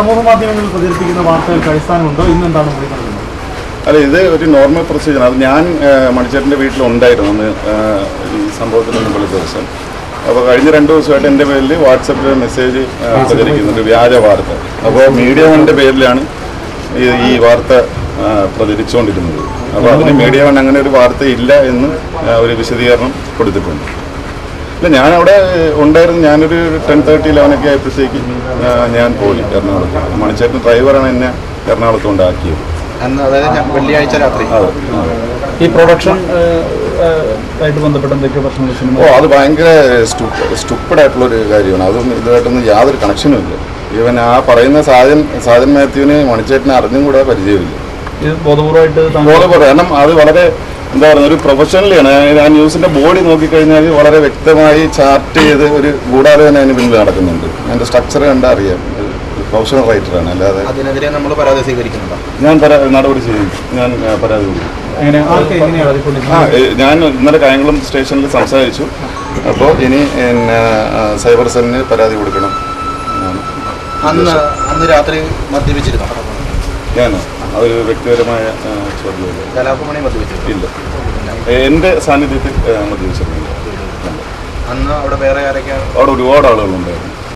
സമൂഹ മാധ്യമങ്ങളിൽ പ്രചരിപ്പിക്കുന്ന വാർത്തകൾക്ക് അടിസ്ഥാനമുണ്ടോ? നൽകുന്നത് അല്ല ഇത് ഒരു നോർമൽ പ്രൊസീജിയർ അത് ഞാൻ മണിച്ചേട്ടന്റെ വീട്ടിലുണ്ടായിരുന്നു അന്ന് ഈ സംഭവത്തിന് മുമ്പുള്ള ദിവസം. അപ്പോൾ കഴിഞ്ഞ രണ്ട് ദിവസമായിട്ട് എന്റെ പേരിൽ വാട്സപ്പിൽ മെസ്സേജ് പ്രചരിക്കുന്നുണ്ട്. വ്യാജ വാർത്ത. അപ്പോൾ മീഡിയ വണ്ണിന്റെ പേരിലാണ് ഈ വാർത്ത പ്രചരിച്ചുകൊണ്ടിരുന്നത്. അപ്പോൾ അതിന് മീഡിയ വൺ അങ്ങനെ ഒരു വാർത്ത ഇല്ല എന്ന് ഒരു വിശദീകരണം കൊടുത്തിട്ടുണ്ട്. ഇല്ല ഞാൻ അവിടെ ഉണ്ടായിരുന്നു. ഞാനൊരു ടെൻ തേർട്ടി ലെവനൊക്കെ ആയപ്പോഴത്തേക്ക് ഞാൻ പോയി എറണാകുളത്ത്. മണിച്ചേട്ടൻ ഡ്രൈവറാണ് എന്നെ എറണാകുളത്ത് ഞാൻ വെള്ളിയാഴ്ച രാത്രി. ഈ പ്രൊഡക്ഷൻ ആയിട്ട് ബന്ധപ്പെട്ട എന്തൊക്കെയോ പ്രശ്നങ്ങൾ ഓ അത് ഭയങ്കര സ്റ്റുപ്പിഡ് ആയിട്ടുള്ള ഒരു കാര്യമാണ്. അതൊന്നും ഇതുമായിട്ടൊന്നും യാതൊരു കണക്ഷനും ഇല്ല. ഈവൻ ആ പറയുന്ന സാജൻ സാജൻ മാത്യുവിന് മണിച്ചേട്ടനെ അറിഞ്ഞും കൂടെ പരിചയമില്ല. ഇത് ബോധപൂർവമായിട്ട് ബോധപൂർവം കാരണം അത് വളരെ എന്താ പറയുക ഒരു പ്രൊഫഷണലിയാണ് ആ ന്യൂസിന്റെ ബോഡി നോക്കിക്കഴിഞ്ഞാൽ വളരെ വ്യക്തമായി ചാർട്ട് ചെയ്ത് ഒരു ഗൂഢാലോചന അതിന് പിന്നിൽ നടക്കുന്നുണ്ട്. അതിന്റെ സ്ട്രക്ചർ കണ്ടാൽ അറിയാം. ഒരു പ്രൊഫഷണൽ റൈറ്ററാണ് അല്ലാതെ അതിനെതിരെ നമ്മൾ പരാതി സ്വീകരിക്കുന്നുണ്ടോ? ഞാൻ നടപടി ചെയ്യും ഞാൻ പരാതി കൊടുക്കും. ആ ഞാൻ ഇന്നലെ കായംകുളം സ്റ്റേഷനിൽ സംസാരിച്ചു. അപ്പോൾ ഇനി സൈബർ സെല്ലിന് പരാതി കൊടുക്കണം. അന്ന് അന്ന് രാത്രി മദ്യപിച്ചിരുന്നു? ഞാൻ അതൊരു വ്യക്തിപരമായ ചോദ്യമില്ല. ഇല്ല. എന്റെ സാന്നിധ്യത്തിൽ മദ്യപിച്ചിരുന്നില്ല അന്ന് അവിടെ വേറെ ആരൊക്കെയാണ്? അവിടെ ഒരുപാട് ആളുകളുണ്ടായിരുന്നു.